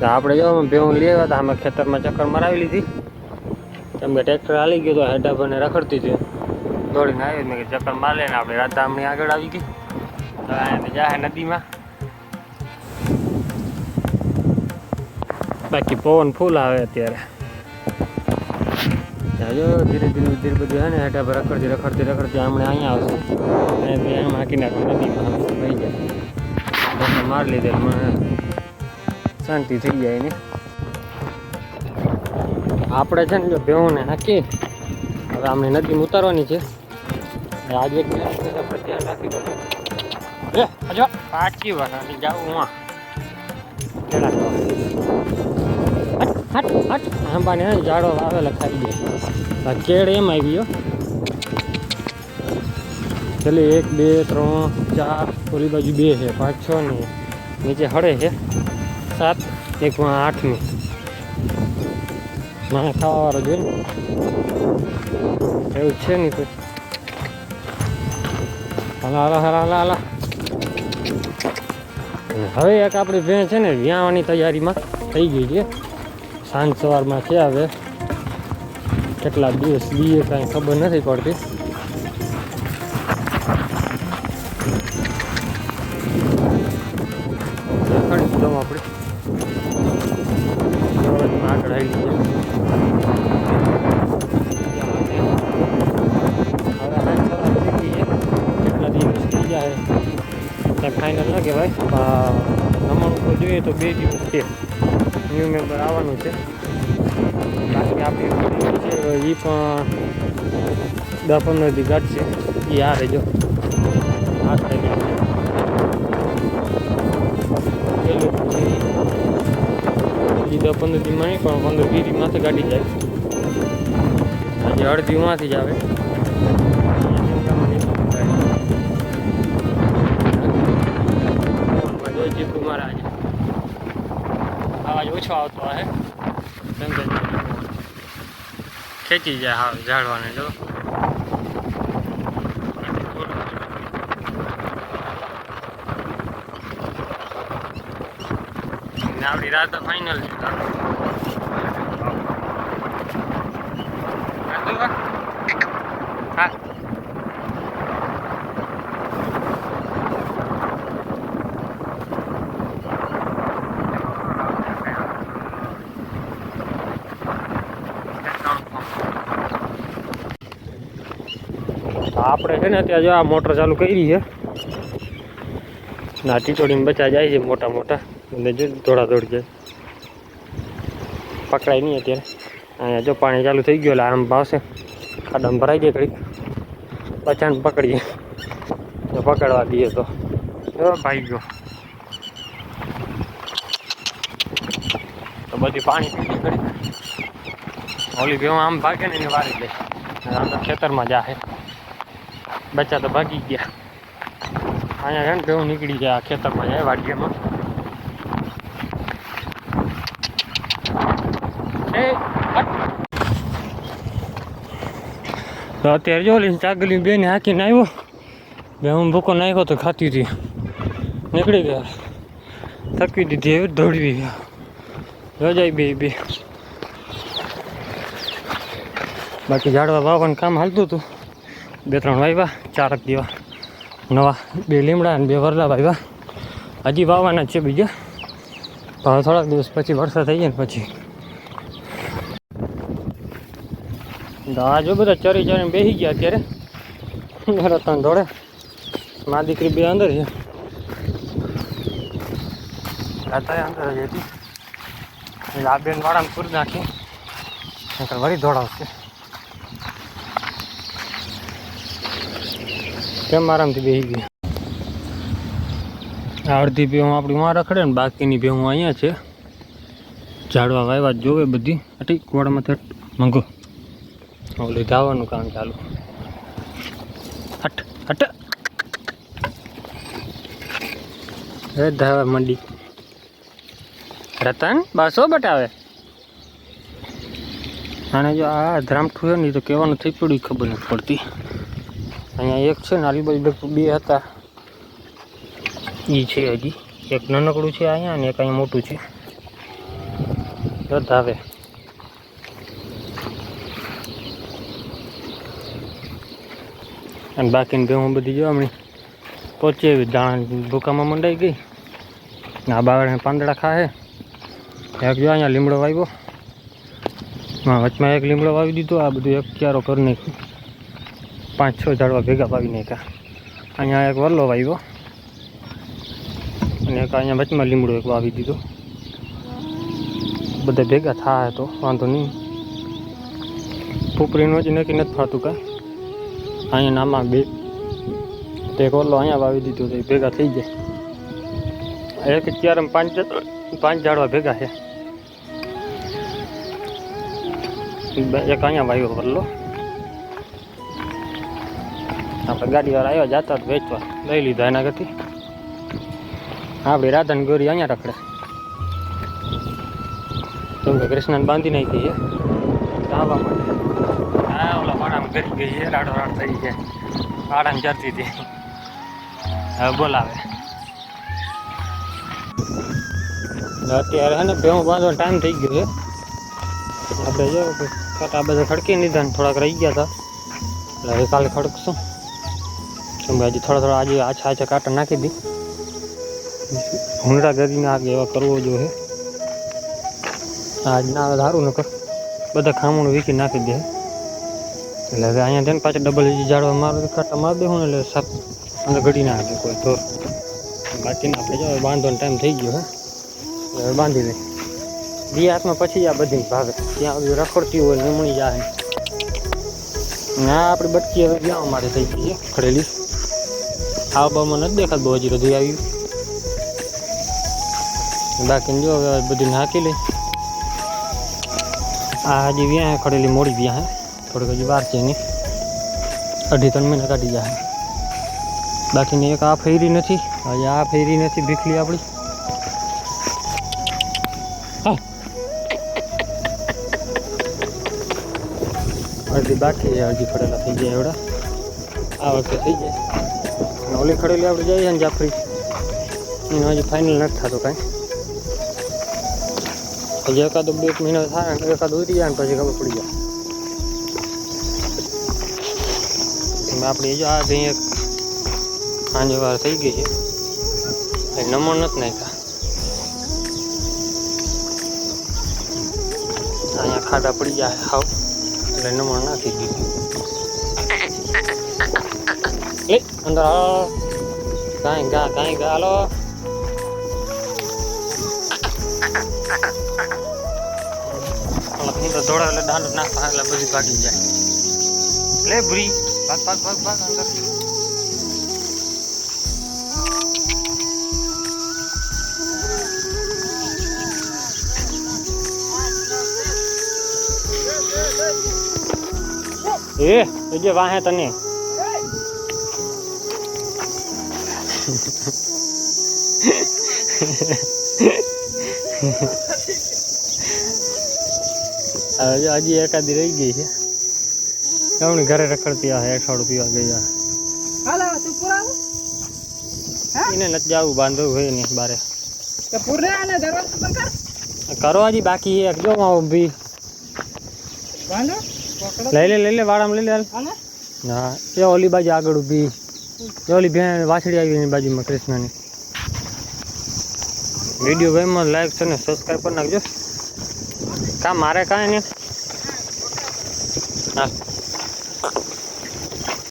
તો આપણે જો ભેહું લઈ આવ્યા હતા, અમે ખેતરમાં ચક્કર મરાવી લીધી. કેમ કે ટ્રેક્ટર હાલી ગયું તો હેડા ભાઈને રખડતી હતી. દોડીને આવી મેં ચક્કર મારી લઈને આપણે રાધામણી આગળ આવી ગઈ. તો અહીંયા જાય નદીમાં. બાકી પવન ફૂલ આવે અત્યારે. જાજો ધીરે ધીરે ધીરે બધું હે ને હેઠા પર રખડતી રખડતી રખડતી હમણાં અહીંયા આવશે. બી આમ હાકી નદીમાં. થઈ જાય. માર લીધે મને. શાંતિ થઈ જાય ને. આપણે છે ને જો ભેહુંને નાખી હવે આમને નદીમાં ઉતારવાની છે. આજે એક દિવસ આપણે ધ્યાન રાખી દો હજો પાછી વાર જાઉં હા હટ હટ આંબાને ઝાડો વાવેલા ખાઈ દે કેળ એમ આવી ગયો છેલ્લે એક બે ત્રણ ચાર ઓલી બાજુ બે છે પાંચ છ ને નીચે હળે છે. સાત, એક માં આઠમી. મને ખાવાવાળો જોઈએ ને. એવું છે નહીં કોઈ. હાલા હાલા હાલા હાલા હાલા. હવે એક આપણી ભેં છે ને, વ્યાવાની તૈયારીમાં થઈ ગઈ છે. સાંજ સવારમાં છે હવે. કેટલા દિવસ બીએ કાંઈ ખબર નથી પડતી. ફાઇનલ ન કહેવાય નમણ ઉપર જોઈએ તો બે દિવસ છે. ન્યૂ મેમ્બર આવવાનું છે. બાકી આપણી છે એ પણ દસ પંદર દી ઘટશે એ આ રહેજો. આ સાઈડ દસ પંદર દીમાં નહીં પણ પંદર વીસ માથે ગાડી જાય. આજે અડધી માંથી જ આવે. અવાજ ઓછો આવતો હે કેમ કે ખેંચી જાય હા ઝાડવાને જો ને આપણી રાત ફાઇનલ છે હા આપણે છે ને અત્યારે જો આ મોટર ચાલુ કરી છે. ના ટીચોડીને બચા જાય છે મોટા મોટા. અને જો દોડા દોડ જાય પકડાય નહીં અત્યારે. અહીંયા જો પાણી ચાલુ થઈ ગયું એટલે આમ ભાવશે. ખાડામાં ભરાઈ જાય ઘડીક. બચ્ચાને પકડીએ. તો પકડવા દઈએ તો. ભાઈ ગયો. તો બધી પાણી પીટી કરી ઓલી ભેવું આમ ભાગે ને એને વારી દે. ખેતરમાં જાહે બચ્ચા તો ભાગી ગયા. અહીંયા ને ભેવું નીકળી ગયા ખેતરમાં જાય વાડિયામાં. તો અત્યારે જો ચાગલી ચાગલી ને હાકીને આવ્યો. બે હું ભૂકો નાખ્યો તો ખાતી હતી. નીકળી ગયા. થકી દીધી એવી દોડવી ગયા. રજાઈ બે બે. બાકી ઝાડવા વાવવાનું કામ હાલતું હતું. બે ત્રણ વાવ્યા ચારક દેવા. નવા બે લીમડા અને બે વરલા વાવ્યા હજી વાવવાના જ છે બીજા. પણ થોડાક દિવસ પછી વરસાદ થઈ જાય ને પછી. તો આ જો બધા ચરી ચરીને બેસી ગયા અત્યારે. રતન દોડે મા દીકરી બે અંદર છે. રાતા અંદર જ હતી. એટલે આ બેન વાળાને પૂરી નાખી. નકર વળી દોડાવશે કેમ આરામથી બેસી આ અડધી ભેહું આપણી માં રખડે ને બાકીની ભેહું અહીંયા છે. ઝાડવા વાવ્યા જોવે બધી. અટી થટ મંગો. ઓલી ધાવાનું કામ ચાલુ. હટ હટ. એ ધાવા મંડી. રતન, બસો બટાવે. અને જો આ ધ્રામઠું છે ને તો કહેવાનું થઈ પડ્યું, ખબર નથી પડતી. અહીંયા એક છે ને લગભગ બે હતા. એ છે હજી. એક નાનકડું છે અહીંયા અને એક અહીંયા મોટું છે. વધાવે અને બાકીની ભેહું બધી જો હમણાં પહોંચી આવી. દાણા ભૂકામાં મંડાઈ ગઈ. આ બાવળે પાંદડા ખાહે. એક જો અહીંયા લીમડો વાવ્યો. વચમાં એક લીમડો વાવી દીધો. આ બધું એક ક્યારો કરી નાખ્યું. પાંચ છ ઝાડવા ભેગા પાવી નાખ્યા. અહીંયા એક વરલો વાવ્યો અને એક અહીંયા વચમાં લીમડો એક વાવી દીધો. બધા ભેગા થાય તો, વાંધો નહીં. ફૂપરીનું જ નક્કી નથી થતું કાંઈ. અહીંયા નામાં બે એક ઓલો અહીંયા વાવી દીધો તો એ ભેગા થઈ જાય એક ચાર પાંચ પાંચ ઝાડવા ભેગા છે. એક અહીંયા વાવ્યો વરલો. આપણે ગાડીવાળા આવ્યા, જતા વેચવા. લઈ લીધા એના કરતી આપણી રાધાની ગોરી અહીંયા રખડે. કેમ કે કૃષ્ણને બાંધી નાખી છે. આવવા માટે. હા, ઓલા ભાડામાં કરી ગઈ છે, રાડો થઈ છે. વાડામાં જતી હતી હવે બોલાવે. અત્યારે હે ને ભેહું બાંધવાનો ટાઈમ થઈ ગયો છે. આપણે જો કાંટા બધા ખડકી લીધા ને થોડાક રહી ગયા હતા. એટલે કાલે ખડકશું. કેમ કે હજી થોડા થોડા આજે આછા આછા કાંટા નાખી દી. હુંડા ગરીને આગે એવા કરવો જોઈએ આજ ના આવે સારું નકર. બધા ખામણું વીકી નાખી દે એટલે હવે અહીંયા થઈને પાછા ડબલ ઝાડવા મારું કાંટા મારી દેવું ને એટલે સાપ અંદર ઘડી ના આવે કોઈ તો. બાકીના આપણે જો હવે બાંધવાનો ટાઈમ થઈ ગયો હે. હવે બાંધી લઈ બે હાથમાં પછી આ બધી ભાવે ત્યાં સુધી રખડતી હોય ને મણી જાય ના, આપણી બટકી હવે ક્યાં અમારે થઈ ગઈ છે ખડેલી. બામાં નથી દેખાતું, હજી રધી આવ્યું. બાકીને જો હવે બધી નાખી લઈ. આ હજી વ્યાં ખડેલી મોડી વ્યાં હે થોડીક હજી વાર છે એની. અઢી ત્રણ મહિના કાઢી જાય બાકીની એક આ ફેરી નથી, હજી આ ફેરી નથી ભીખલી આપણી. હા. અડધી બાકી છે અડધી ખડેલા થઈ જાય એવડા. આ વખતે થઈ જાય ઓલી ખડેલી આપણે જઈએ ને જાફરી. એનો હજી ફાઇનલ નથી થતું કાંઈ. હજી એકાદો બે મહિનો થાય ને એકાદ ઉતરી જાય ને પછી ખબર પડી જાય. આપણે જો આ જઈએ એક સાંજે વાર થઈ ગઈ છે. એ નમણ નથી નાખ્યા. અહીંયા ખાડા પડી જાય હાવ. એટલે નમણ નાખી દીધું. લે અંદર હાલો કાંઈ ગા કાંઈ ગા હાલો હું તો દોડા એટલે દાંડ નાખવા એટલે બધી ભાગી જાય. લે ભૂરી. ભાગ ભાગ ભાગ ભાગ અંદર. એ એ જે વાહે તને. હવે હજી એકાદી રહી ગઈ છે. હમણાં ઘરે રખડતી આ હાલો તું પુરાવું એને નથી જવું બાંધવું હોય નહીં બારે. કર. હજી બાકી એક જો ઊભી લઈ લે લઈ લે વાળામાં લઈ લે ના એ ઓલી બાજુ આગળ ઊભી. ઓલી બેન વાછડી આવી એની બાજુમાં કૃષ્ણની. વીડિયો ગેમમાં લાઈક છે ને સબસ્ક્રાઈબ કરી નાખજો. કા મારે કાંઈ નહીં? હા.